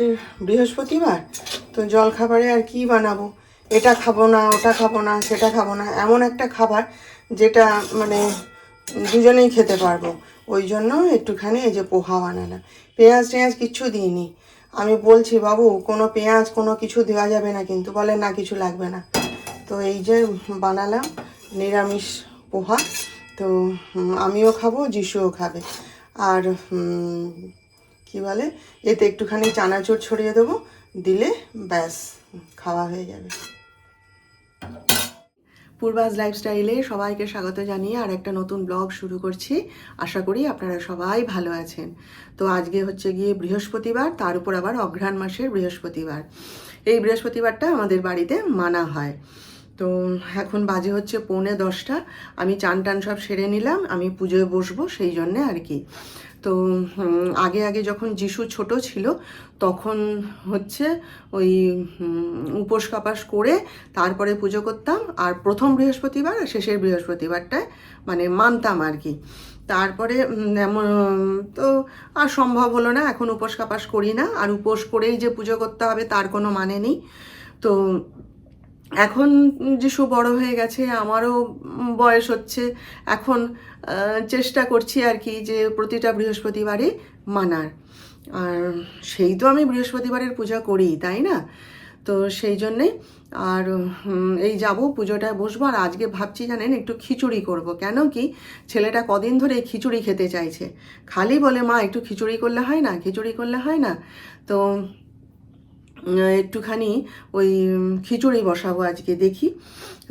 মাসের বৃহস্পতিবার, তো জলখাবারে আর কি বানাবো? এটা খাব না, ওটা খাব না, সেটা খাব না, এমন একটা খাবার যেটা মানে দুজনেই খেতে পারব। ওই জন্য একটুখানি এই যে পোহা বানালাম। পেঁয়াজ টেঁয়াজ কিচ্ছু দিইনি। আমি বলছি, বাবু, কোনো পেঁয়াজ, কোনো কিছু দেওয়া যাবে না কিন্তু। বলে, না, কিছু লাগবে না। তো এই যে বানালাম নিরামিষ পোহা। তো আমিও খাব, যিশুও খাবে। আর কি বলে? এতে একটুখানি চানাচুর ছড়িয়ে দেবো, দিলে ব্যাস, খাওয়া হয়ে যাবে। পূর্বাজ লাইফস্টাইলে সবাইকে স্বাগত জানিয়ে আর একটা নতুন ব্লগ শুরু করছি। আশা করি আপনারা সবাই ভালো আছেন। তো আজকে হচ্ছে গিয়ে বৃহস্পতিবার, তার উপর আবার অঘ্রাণ মাসের বৃহস্পতিবার। এই বৃহস্পতিবারটা আমাদের বাড়িতে মানা হয়। তো এখন বাজে হচ্ছে পৌনে দশটা। আমি চান টান সব সেরে নিলাম, আমি পুজোয় বসবো সেই জন্যে আর কি। তো আগে আগে যখন যিশু ছোট ছিল, তখন হচ্ছে ওই উপোস কাপাস করে তারপরে পুজো করতাম। আর প্রথম বৃহস্পতিবার আর শেষের বৃহস্পতিবারটায় মানে মানতাম আর কি। তারপরে এমন, তো আর সম্ভব হলো না, এখন উপোস কাপাস করি না। আর উপোস করেই যে পুজো করতে হবে তার কোনো মানে নেই। তো এখন যিশু বড় হয়ে গেছে, আমারও বয়স হচ্ছে, এখন চেষ্টা করছি আর কি যে প্রতিটা বৃহস্পতিবারে মানার। আর সেই তো আমি বৃহস্পতিবারের পূজা করি, তাই না? তো সেই জন্যে আর এই যাব, পুজোটায় বসবো। আর আজকে ভাবছি জানেন, একটু খিচুড়ি করব। কেন কি? ছেলেটা কদিন ধরে খিচুড়ি খেতে চাইছে। খালি বলে, মা, একটু খিচুড়ি করলে হয় না? খিচুড়ি করলে হয় না? তো একটুখানি ওই খিচুড়ি বসাবো আজকে, দেখি।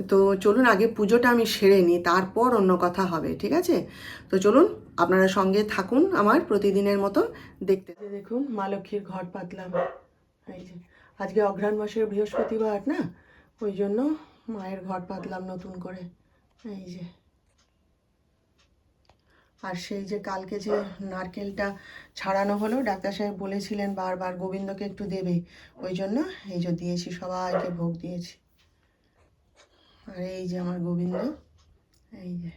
তো চলুন, আগে পুজোটা আমি সেরে নিই তারপর অন্য কথা হবে, ঠিক আছে? তো চলুন, আপনারা সঙ্গে থাকুন আমার প্রতিদিনের মতন দেখতে। দেখুন, মা লক্ষ্মীর ঘট পাতলাম এই যে, আজকে অঘ্রাণ মাসের বৃহস্পতিবার না? ওই জন্য মায়ের ঘর পাতলাম নতুন করে। এই যে আর সেই যে কালকে যে নারকেলটা ছাড়ানো হলো, ডাক্তার সাহেব বলেছিলেন বারবার গোবিন্দকে একটু দেবে। ওই জন্য এই যে দিয়েছি, সবাইকে ভোগ দিয়েছি। আর এই যে আমার গোবিন্দ, এই যে।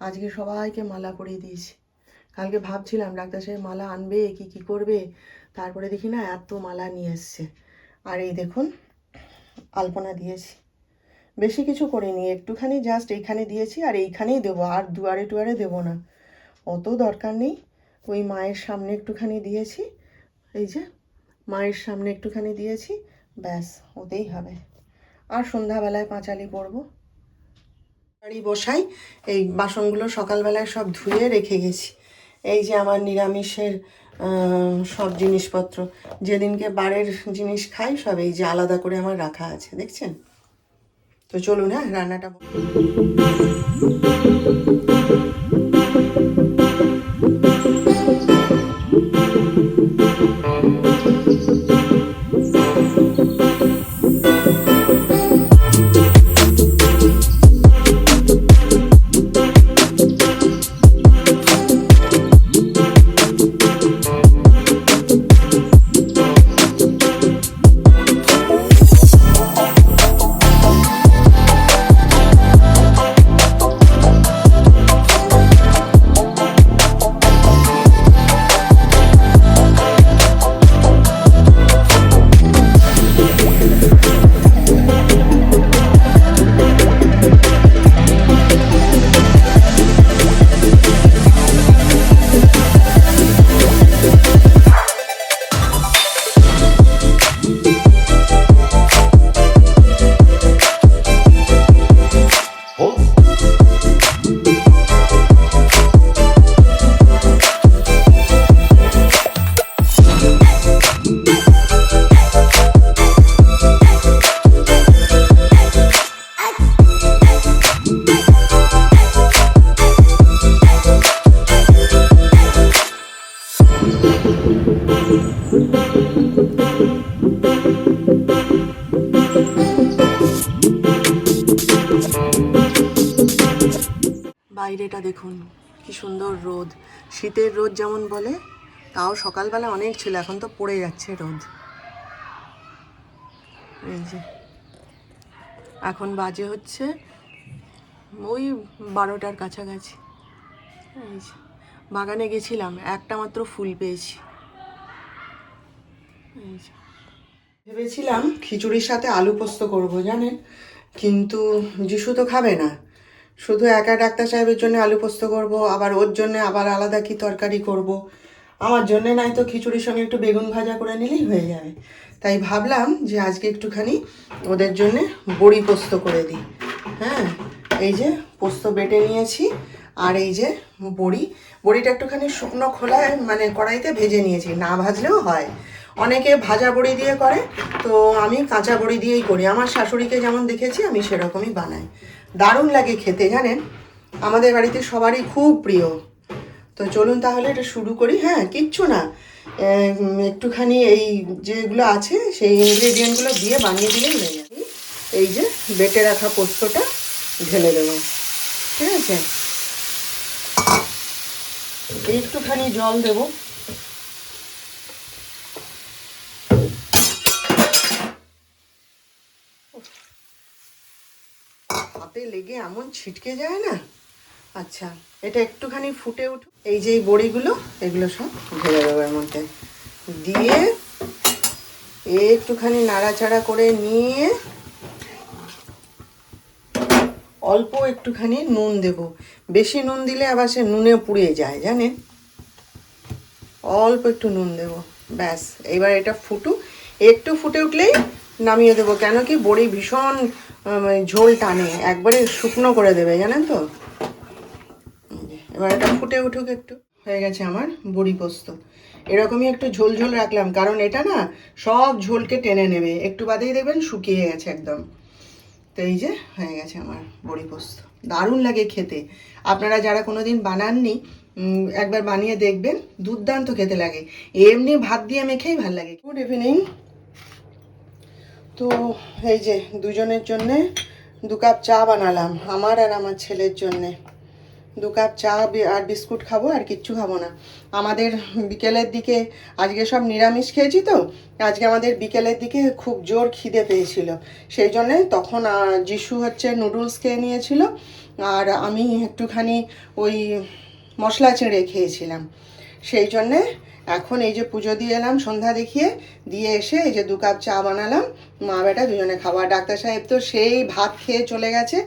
আজকে সবাইকে মালা পরিয়ে দিয়েছি। কালকে ভাবছিলাম, ডাক্তার সাহেব মালা আনবে, কি কি করবে? তারপরে দেখি না, এত মালা নিয়ে এসছে। আর এই দেখুন, আলপনা দিয়েছি। বেশি কিছু করিনি, একটুখানি জাস্ট এইখানে দিয়েছি আর এইখানেই দেবো, আর দুয়ারে টুয়ারে দেবো না। অত দরকার নেই, ওই মায়ের সামনে একটুখানি দিয়েছি, এই যে মায়ের সামনে একটুখানি দিয়েছি, ব্যাস, ওতেই হবে। আর সন্ধ্যাবেলায় পাঁচালি পরবো। বাড়ি বসাই, এই বাসনগুলো সকালবেলায় সব ধুয়ে রেখে গেছি। এই যে আমার নিরামিষের সব জিনিসপত্র। যেদিনকে বারের জিনিস খাই, সব এই যে আলাদা করে আমার রাখা আছে, দেখছেন? তো চলুন হ্যাঁ রান্নাটা বাইরেটা দেখুন কি সুন্দর রোদ। শীতের রোদ যেমন বলে তাও সকালবেলা অনেক ছিল এখন তো পড়ে যাচ্ছে রোদ। এই যে। এখন বাজে হচ্ছে ওই বারোটার কাছাকাছি। এই যে, বাগানে গেছিলাম একটা মাত্র ফুল পেয়েছি। ভেবেছিলাম খিচুড়ির সাথে আলু পোস্ত করব জানেন? কিন্তু যিশু তো খাবে না। শুধু একা ডাক্তার সাহেবের জন্য আলু পোস্ত করব, আবার ওর জন্য আবার আলাদা কি তরকারি করব। আমার জন্য নাই তো খিচুড়ির সঙ্গে একটু বেগুন ভাজা করে নিলেই হয়ে যাবে তাই ভাবলাম যে আজকে একটুখানি ওদের জন্য বড়ি পোস্ত করে দিই। হ্যাঁ এই যে পোস্ত বেটে নিয়েছি, আর এই যে বড়ি। বড়িটা একটুখানি শুকনো খোলায় মানে কড়াইতে ভেজে নিয়েছি, না ভাজলেও হয়। অনেকে ভাজা বড়ি দিয়ে করে, তো আমি কাঁচা বড়ি দিয়েই করি। আমার শাশুড়িকে যেমন দেখেছি, আমি সেরকমই বানাই। দারুণ লাগে খেতে, জানেন? আমাদের বাড়িতে সবারই খুব প্রিয়। তো চলুন তাহলে এটা শুরু করি। হ্যাঁ কিচ্ছু না। একটুখানি এই যেগুলো আছে, সেই ইনগ্রেডিয়েন্টগুলো দিয়ে বানিয়ে দিলেই হয়ে যাবে। এই যে বেটে রাখা পোস্তটা ঢেলে দেবো। ঠিক আছে? একটুখানি জল দেবো। হাতে লেগে এমন ছিটকে যায় না? আচ্ছা এটা একটুখানি ফুটে উঠ। এই যে এই বড়িগুলো, এগুলো সব ঢেলে দেবো এর মধ্যে। দিয়ে একটুখানি নাড়াচাড়া করে নিয়ে অল্প একটুখানি নুন দেব। বেশি নুন দিলে আবার সে নুনে পুড়ে যায়, জানেন? অল্প একটু নুন দেব, ব্যাস। এবার এটা ফুটু একটু ফুটে উঠলেই নামিয়ে দেবো। কেন কি বড়ি ভীষণ ঝোল টানে, একবারে শুকনো করে দেবে, জানেন তো? এবার এটা ফুটে উঠুক একটু। হয়ে গেছে আমার বড়ি পোস্ত। এরকমই একটু ঝোল ঝোল রাখলাম, কারণ এটা না সব ঝোলকে টেনে নেবে। একটু বাদেই দেখবেন শুকিয়ে গেছে একদম। তো এই যে হয়ে গেছে আমার বড়ি পোস্ত। দারুণ লাগে খেতে। আপনারা যারা কোনো দিন বানাননি একবার বানিয়ে দেখবেন, দুর্দান্ত খেতে লাগে। এমনি ভাত দিয়ে মেখেই ভালো লাগে। গুড ইভিনিং তো এই যে দুজনের জন্যে দু কাপ চা বানালাম, আমার আর আমার ছেলের জন্যে। দু কাপ চা আর বিস্কুট খাব, আর কিচ্ছু খাব না। আমাদের বিকেলের দিকে, আজকে সব নিরামিষ খেয়েছি তো, আজকে আমাদের বিকেলের দিকে খুব জোর খিদে পেয়েছিল। সেই জন্যে তখন যিশু হচ্ছে নুডলস খেয়ে নিয়েছিল, আর আমি একটুখানি ওই মশলা চেড়ে খেয়েছিলাম। সেই জন্যে এখন এই যে পুজো দিয়ে এলাম, সন্ধ্যা দেখিয়ে দিয়ে এসে এই যে দু কাপ চা বানালাম। মা বেটা দুজনে খাওয়া। ডাক্তার সাহেব তো সেই ভাত খেয়ে চলে গেছে।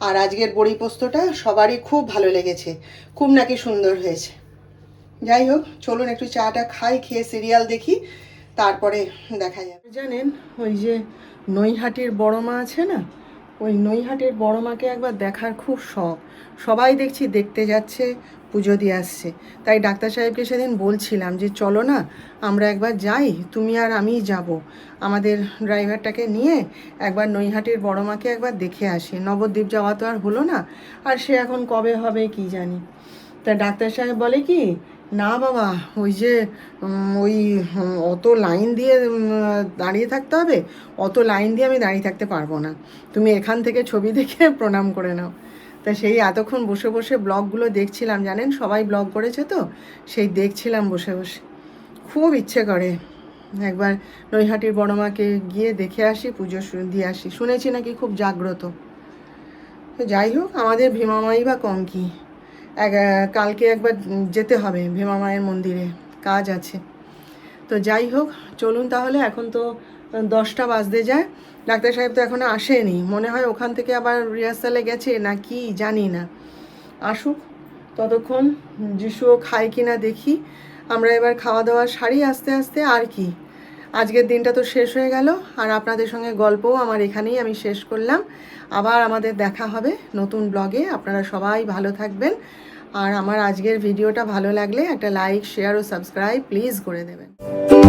আর আজকের বড়ি পোস্তটা সবারই খুব ভালো লেগেছে। খুব নাকি সুন্দর হয়েছে। যাই হোক, চলুন একটু চাটা খাই, খেয়ে সিরিয়াল দেখি, তারপরে দেখা যাবে জানেন, ওই যে নৈহাটির বড় মা আছে না? ওই নৈহাটির বড় মাকে একবার দেখার খুব শখ। সবাই দেখছি, দেখতে যাচ্ছে। পুজো দিয়ে আসছে। তাই ডাক্তার সাহেবকে সেদিন বলছিলাম যে, চলো না, আমরা একবার যাই, তুমি আর আমি যাব। আমাদের ড্রাইভারটাকে নিয়ে একবার নৈহাটির বড় মাকে একবার দেখে আসি। নবদ্বীপ যাওয়া তো আর হলো না, আর সে এখন কবে হবে কি জানি? তা ডাক্তার সাহেব বলে কি, না বাবা, ওই যে ওই, অত লাইন দিয়ে দাঁড়িয়ে থাকতে হবে, অত লাইন দিয়ে আমি দাঁড়িয়ে থাকতে পারব না। তুমি এখান থেকে ছবি দেখে প্রণাম করে নাও। তা সেই এতক্ষণ বসে বসে ব্লগগুলো দেখছিলাম, জানেন? সবাই ব্লগ করেছে তো, সেই দেখছিলাম বসে বসে। খুব ইচ্ছে করে। একবার নৈহাটির বড় মাকে গিয়ে দেখে আসি, পুজো দিয়ে আসি। শুনেছি নাকি খুব জাগ্রত। যাই হোক, আমাদের ভীমামাই বা কম কি? এক, কালকে একবার যেতে হবে ভীমা মায়ের মন্দিরে, কাজ আছে। তো যাই হোক, চলুন তাহলে, এখন তো দশটা বাজতে যায়। ডাক্তার সাহেব তো এখনও আসেনি। মনে হয় ওখান থেকে আবার রিহার্সালে গেছে না কি জানি না। আসুক, ততক্ষণ যিশুও খায় কি না দেখি। আমরা এবার খাওয়া দাওয়া সারি আস্তে আস্তে আর কি। আজকের দিনটা তো শেষ হয়ে গেল। আর আপনাদের সঙ্গে গল্পও আমার এখানেই আমি শেষ করলাম। আবার আমাদের দেখা হবে নতুন ব্লগে। আপনারা সবাই ভালো থাকবেন। আর আমার আজকের ভিডিওটা ভালো লাগলে একটা লাইক শেয়ার ও সাবস্ক্রাইব প্লিজ করে দেবেন।